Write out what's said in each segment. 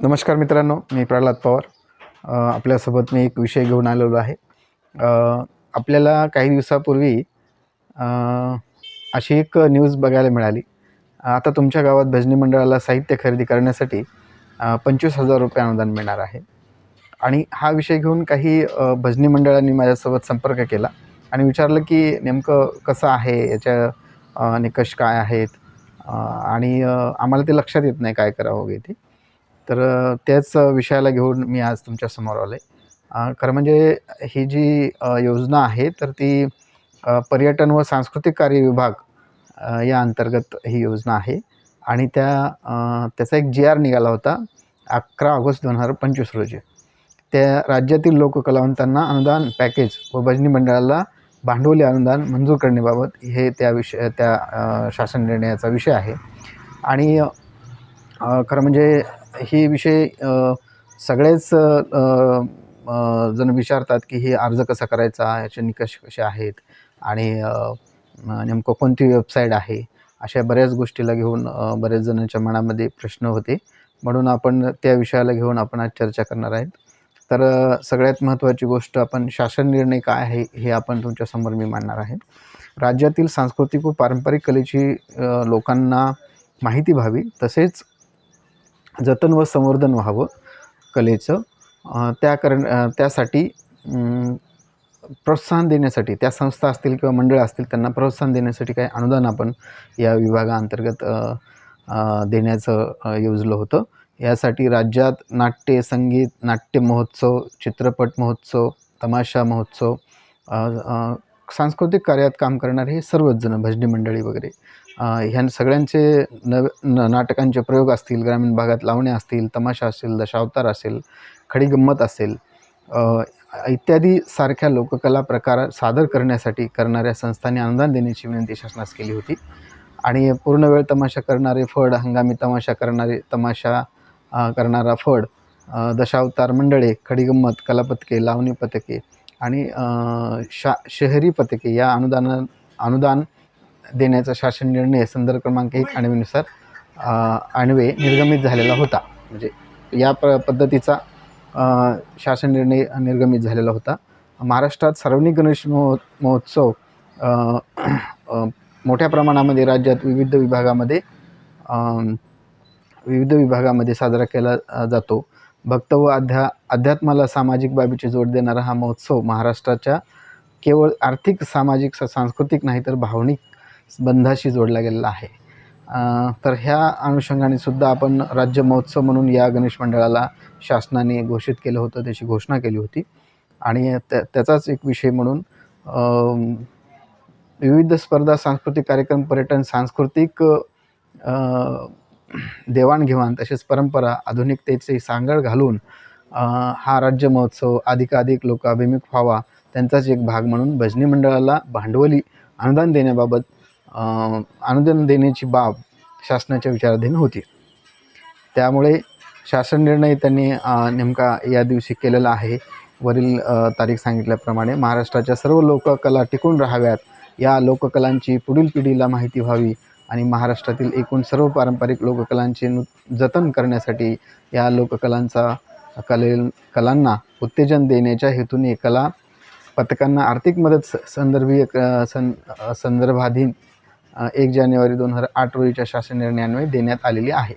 नमस्कार मित्रांनो मी प्रल्हाद पवार. आपल्यासोबत मी एक विषय घेऊन आलेलो आहे. आपल्याला काही दिवसापूर्वी अशी एक न्यूज बघायला मिळाली. आता तुमच्या गावात भजनी मंडळाला साहित्य खरेदी करण्यासाठी पंचवीस हजार रुपये अनुदान मिळणार आहे. आणि हा विषय घेऊन काही भजनी मंडळांनी माझ्यासोबत संपर्क केला आणि विचारलं की नेमकं कसं आहे याच्या निकष काय आहेत? आणि आम्हाला ते लक्षात येत नाही काय करावं वगैरे ते. तर त्याच विषयाला घेऊन मी आज तुमच्यासमोर आलो आहे खरं म्हणजे ही जी योजना आहे तर ती पर्यटन व सांस्कृतिक कार्य विभाग या अंतर्गत ही योजना आहे. आणि त्या त्याचा एक जी आर निघाला होता अकरा ऑगस्ट दोन हजार पंचवीस रोजी. त्या राज्यातील लोककलावंतांना अनुदान पॅकेज व भजनी मंडळाला भांडवली अनुदान मंजूर करण्याबाबत हे त्या विषय त्या शासन निर्णयाचा विषय आहे. आणि खरं म्हणजे हे विषय सगळेच जण विचारतात की हे अर्ज कसा करायचा याचे निकष कसे आहेत आणि नेमकं कोणती वेबसाईट आहे अशा बऱ्याच गोष्टीला घेऊन बऱ्याच जणांच्या मनामध्ये प्रश्न होते. म्हणून आपण त्या विषयाला घेऊन आपण आज चर्चा करणार आहेत. तर सगळ्यात महत्त्वाची गोष्ट आपण शासन निर्णय काय आहे हे आपण तुमच्यासमोर मी मांडणार आहे. राज्यातील सांस्कृतिक व पारंपरिक कलेची लोकांना माहिती व्हावी तसेच जतन व संवर्धन व्हावं कलेचं. त्या करण त्यासाठी प्रोत्साहन देण्यासाठी त्या संस्था असतील किंवा मंडळ असतील त्यांना प्रोत्साहन देण्यासाठी काही अनुदान आपण या विभागाअंतर्गत देण्याचं योजलं होतं. यासाठी राज्यात नाट्य संगीत नाट्य महोत्सव चित्रपट महोत्सव तमाशा महोत्सव सांस्कृतिक कार्यात काम करणारे हे सर्वच जण भजनी मंडळी वगैरे ह्या सगळ्यांचे नव न नाटकांचे प्रयोग असतील ग्रामीण भागात लावण्या असतील तमाशा असेल दशावतार असेल खडी गंमत असेल इत्यादी सारख्या लोककला प्रकार सादर करण्यासाठी करणाऱ्या संस्थांनी अनुदान देण्याची विनंती शासनास केली होती. आणि पूर्ण वेळ तमाशा करणारे फड हंगामी तमाशा करणारे तमाशा करणारा फड दशावतार मंडळे खडीगंमत कलापथके लावणी पथके आणि शा शहरी पथके या अनुदाना अनुदान देण्याचा शासन निर्णय संदर्भ क्रमांक एक आणवेनुसार आणवे निर्गमित झालेला होता. म्हणजे या प पद्धतीचा शासन निर्णय निर्गमित झालेला होता. महाराष्ट्रात सार्वजनिक गणेश महो महोत्सव मोठ्या प्रमाणामध्ये राज्यात विविध विभागामध्ये विविध विभागामध्ये साजरा केला जातो. भक्त व अध्या अध्यात्माला सामाजिक बाबीची जोड देणारा हा महोत्सव महाराष्ट्राच्या केवळ आर्थिक सामाजिक सांस्कृतिक नाही तर भावनिक बंधाशी जोडला गेलेला आहे. तर ह्या अनुषंगाने सुद्धा आपण राज्य महोत्सव म्हणून या गणेश मंडळाला शासनाने घोषित केलं होतं त्याची घोषणा केली होती. आणि त्या त्याचाच एक विषय म्हणून विविध स्पर्धा सांस्कृतिक कार्यक्रम पर्यटन सांस्कृतिक देवाणघेवाण तसेच परंपरा आधुनिकतेचे सांगड घालून हा राज्य महोत्सव अधिकाधिक लोकाभिमुख व्हावा त्यांचाच एक भाग म्हणून भजनी मंडळाला भांडवली अनुदान देण्याबाबत अनुदान देण्याची बाब शासनाच्या विचाराधीन होती. त्यामुळे शासन निर्णय त्यांनी नेमका या दिवशी केलेला आहे. वरील तारीख सांगितल्याप्रमाणे महाराष्ट्राच्या सर्व लोककला टिकून राहाव्यात. या लोककलांची पुढील पिढीला माहिती व्हावी आणि महाराष्ट्रातील एकूण सर्व पारंपरिक लोककलांचे नु जतन करण्यासाठी या लोककलांचा कले कलांना उत्तेजन देण्याच्या हेतूने कला पथकांना आर्थिक मदत स संदर्भीय क सं संदर्भाधीन एक जानेवारी दोन हजार आठ रोजीच्या शासन निर्णयान्वये देण्यात आलेली आहे.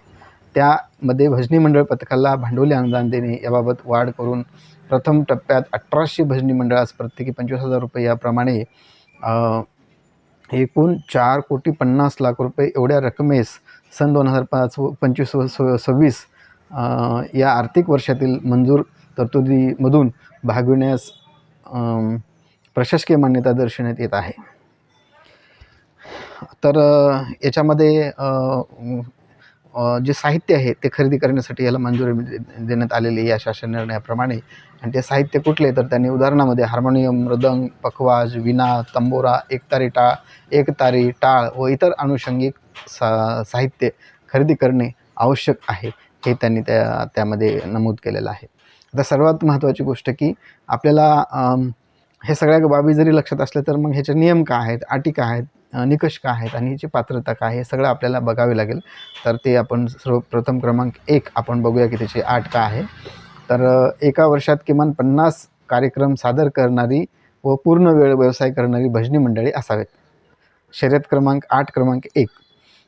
त्यामध्ये भजनी मंडळ पथकाला भांडवली अनुदान देणे याबाबत वाढ करून प्रथम टप्प्यात अठराशे भजनी मंडळास प्रत्येकी पंचवीस हजार रुपये याप्रमाणे एकूण चार कोटी पन्नास लाख रुपये एवढ्या रकमेस सन दोन हजार पाच व पंचवीस स सव्वीस या आर्थिक वर्षातील मंजूर तरतुदीमधून भागविण्यास प्रशासकीय मान्यता दर्शवण्यात येत आहे. तर याच्यामध्ये जे साहित्य आहे ते खरेदी करण्यासाठी याला मंजुरी दे- देण्यात आलेली आहे या शासन निर्णयाप्रमाणे. आणि ते साहित्य कुठले तर त्यांनी उदाहरणामध्ये हार्मोनियम मृदंग पखवाज विणा तंबोरा एकतारी टाळ एकतारी टाळ व इतर अनुषंगिक सा साहित्य खरेदी करणे आवश्यक आहे हे त्यांनी त्या त्यामध्ये नमूद केलेलं आहे. आता सर्वात महत्त्वाची गोष्ट की आपल्याला हे सगळ्या बाबी जरी लक्षात असल्या तर मग ह्याचे नियम काय आहेत अटी काय आहेत निकष काय आहेत आणि याची पात्रता काय हे सगळं आपल्याला बघावे लागेल. तर ते आपण सर्वप्रथम क्रमांक एक आपण बघूया की त्याची आठ का आहे. तर एका वर्षात किमान पन्नास कार्यक्रम सादर करणारी व पूर्ण वेळ व्यवसाय करणारी भजनी मंडळी असावेत. शर्यत क्रमांक आठ क्रमांक एक.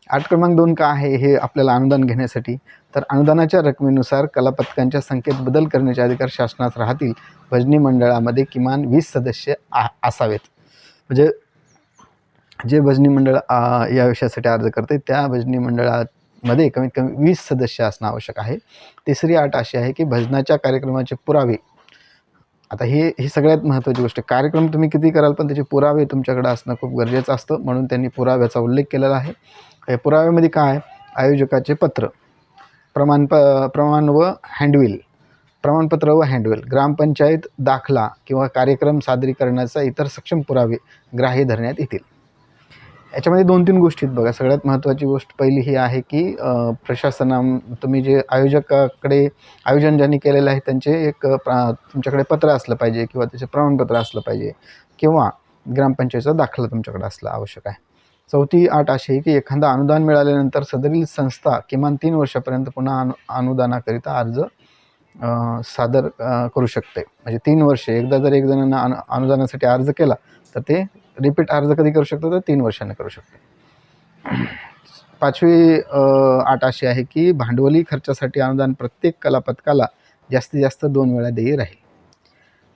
आठ क्रमांक दोन का आहे हे आपल्याला अनुदान घेण्यासाठी? तर अनुदानाच्या रकमेनुसार कलापथकांच्या संख्येत बदल करण्याचे अधिकार शासनात राहतील. भजनी मंडळामध्ये किमान वीस सदस्य आ असावेत. म्हणजे जे भजनी मंडळ या विषयासाठी अर्ज करते त्या भजनी मंडळामध्ये कमीत कमी वीस सदस्य असणं आवश्यक आहे. तिसरी अट अशी आहे की भजनाच्या कार्यक्रमाचे पुरावे. आता हे ही सगळ्यात महत्त्वाची गोष्ट आहे. कार्यक्रम तुम्ही किती कराल पण त्याचे पुरावे तुमच्याकडे असणं खूप गरजेचं असतं म्हणून त्यांनी पुराव्याचा उल्लेख केलेला आहे. या पुराव्यामध्ये काय आयोजकाचे पत्र. प्रमाण प प्रमाण व हँडविल प्रमाणपत्र व हँडविल ग्रामपंचायत दाखला किंवा कार्यक्रम सादरीकरणाचा इतर सक्षम पुरावे ग्राह्य धरण्यात येतील. याच्यामध्ये दोन तीन गोष्टी आहेत बघा. सगळ्यात महत्त्वाची गोष्ट पहिली ही आहे की प्रशासना तुम्ही जे आयोजकाकडे आयोजन ज्यांनी केलेलं आहे त्यांचे एक प्रा तुमच्याकडे पत्र असलं पाहिजे किंवा त्याचे प्रमाणपत्र असलं पाहिजे किंवा ग्रामपंचायतचा दाखला तुमच्याकडे असला आवश्यक आहे. चौथी आठ अशी आहे की एखादा अनुदान मिळाल्यानंतर सदरील संस्था किमान तीन वर्षापर्यंत पुन्हा अनु अनुदानाकरिता अर्ज सादर करू शकते. म्हणजे तीन वर्षे. एकदा जर एक जणांना अनु अनुदानासाठी अर्ज केला तर ते रिपीट अर्ज कधी करू शकतो तर तीन वर्षांनी करू शकतो. पाचवी आठ अशी आहे की भांडवली खर्चासाठी अनुदान प्रत्येक कलापथकाला जास्तीत जास्त दोन वेळा देय राहील.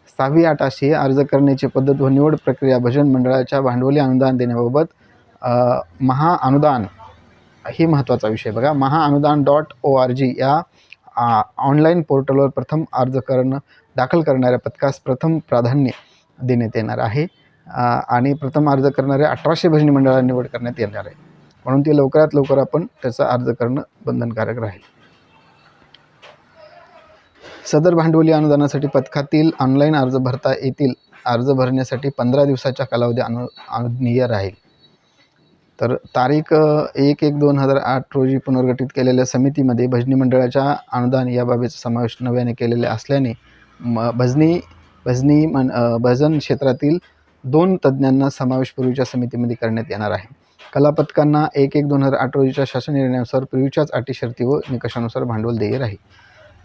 सहावी आठ अशी अर्ज करण्याची पद्धत व निवड प्रक्रिया भजन मंडळाच्या भांडवली अनुदान देण्याबाबत महाअनुदान ही महत्त्वाचा विषय बघा. महाअनुदान डॉट ओ आर जी या ऑनलाईन पोर्टलवर प्रथम अर्ज करणं दाखल करणाऱ्या पथकास प्रथम प्राधान्य देण्यात येणार आहे. आणि प्रथम अर्ज करणाऱ्या अठराशे भजनी मंडळाला निवड करण्यात येणार आहे. म्हणून ते लवकरात लवकर आपण त्याचा अर्ज करणं बंधनकारक राहील. सदर भांडवली अनुदानासाठी पथकातील ऑनलाईन अर्ज भरता येतील. अर्ज भरण्यासाठी पंधरा दिवसाच्या कालावधी अनु अनुज्ञेय राहील. तर तारीख एक एक दोन हजार आठ रोजी पुनर्गठित केलेल्या समितीमध्ये भजनी मंडळाच्या अनुदान या बाबीचा समावेश नव्याने केलेले असल्याने म भजनी भजनी मन भजन क्षेत्रातील दोन तज्ज्ञांना समावेश पूर्वीच्या समितीमध्ये करण्यात येणार आहे. कलापथकांना एक एक दोन हजार आठ रोजीच्या शासन निर्णयानुसार पूर्वीच्याच अटी शर्ती व निकषानुसार भांडवल देय राहील.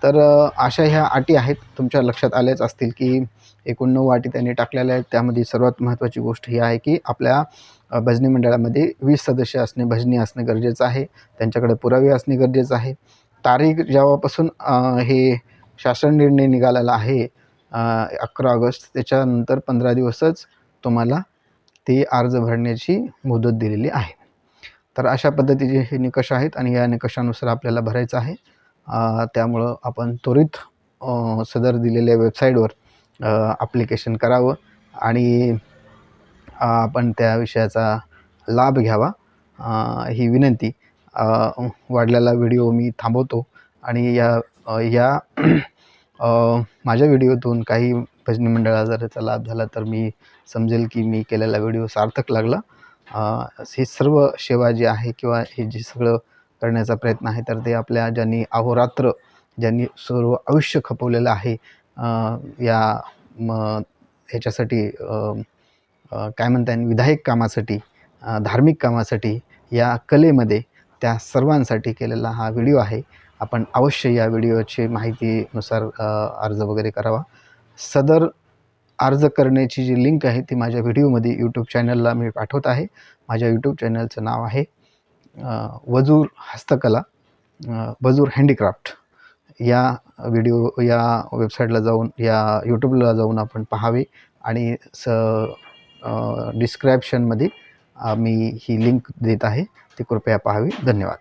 तर अशा ह्या अटी आहेत. तुमच्या लक्षात आल्याच असतील की एकूण नऊ अटी त्यांनी टाकलेल्या आहेत. त्यामध्ये सर्वात महत्त्वाची गोष्ट ही आहे की आपल्या भजनी मंडळामध्ये वीस सदस्य असणे भजनी असणे गरजेचं आहे. त्यांच्याकडे पुरावे असणे गरजेचं आहे. तारीख जेव्हापासून हे शासन निर्णय निघालेला आहे अकरा ऑगस्ट त्याच्यानंतर पंधरा दिवसच तुम्हाला ती अर्ज भरण्याची मुदत दिलेली आहे. तर अशा पद्धतीचे हे निकष आहेत आणि या निकषानुसार आपल्याला भरायचं आहे. त्यामुळं आपण त्वरित सदर दिलेल्या वेबसाईटवर ॲप्लिकेशन करावं आणि आपण त्या विषयाचा लाभ घ्यावा. ही विनंती वाढलेला व्हिडिओ मी थांबवतो आणि या या माझ्या व्हिडिओतून काही भजनी मंडळाला जर याचा लाभ झाला तर मी समजेल की मी केलेला व्हिडिओ सार्थक लागला. हे सर्व सेवा जी आहे किंवा हे जे सगळं करण्याचा प्रयत्न आहे तर ते आपल्या ज्यांनी अहोरात्र ज्यांनी सर्व आयुष्य खपवलेलं आहे या म ह्याच्यासाठी काय म्हणता येईल विधायक कामासाठी धार्मिक कामासाठी या कलेमध्ये त्या सर्वांसाठी केलेला हा व्हिडिओ आहे. आपण अवश्य या व्हिडिओची माहितीनुसार अर्ज वगैरे करावा. सदर अर्ज करण्याची जी लिंक आहे ती माझ्या व्हिडिओमध्ये यूट्यूब चॅनलला मी पाठवत आहे. माझ्या यूट्यूब चॅनलचं नाव आहे वजूर हस्तकला वजूर हँडीक्राफ्ट. या व्हिडिओ या वेबसाईटला जाऊन या यूट्यूबला जाऊन आपण पाहावे आणि स डिस्क्रिप्शनमध्ये मी ही लिंक देत आहे ती कृपया पाहावी. धन्यवाद.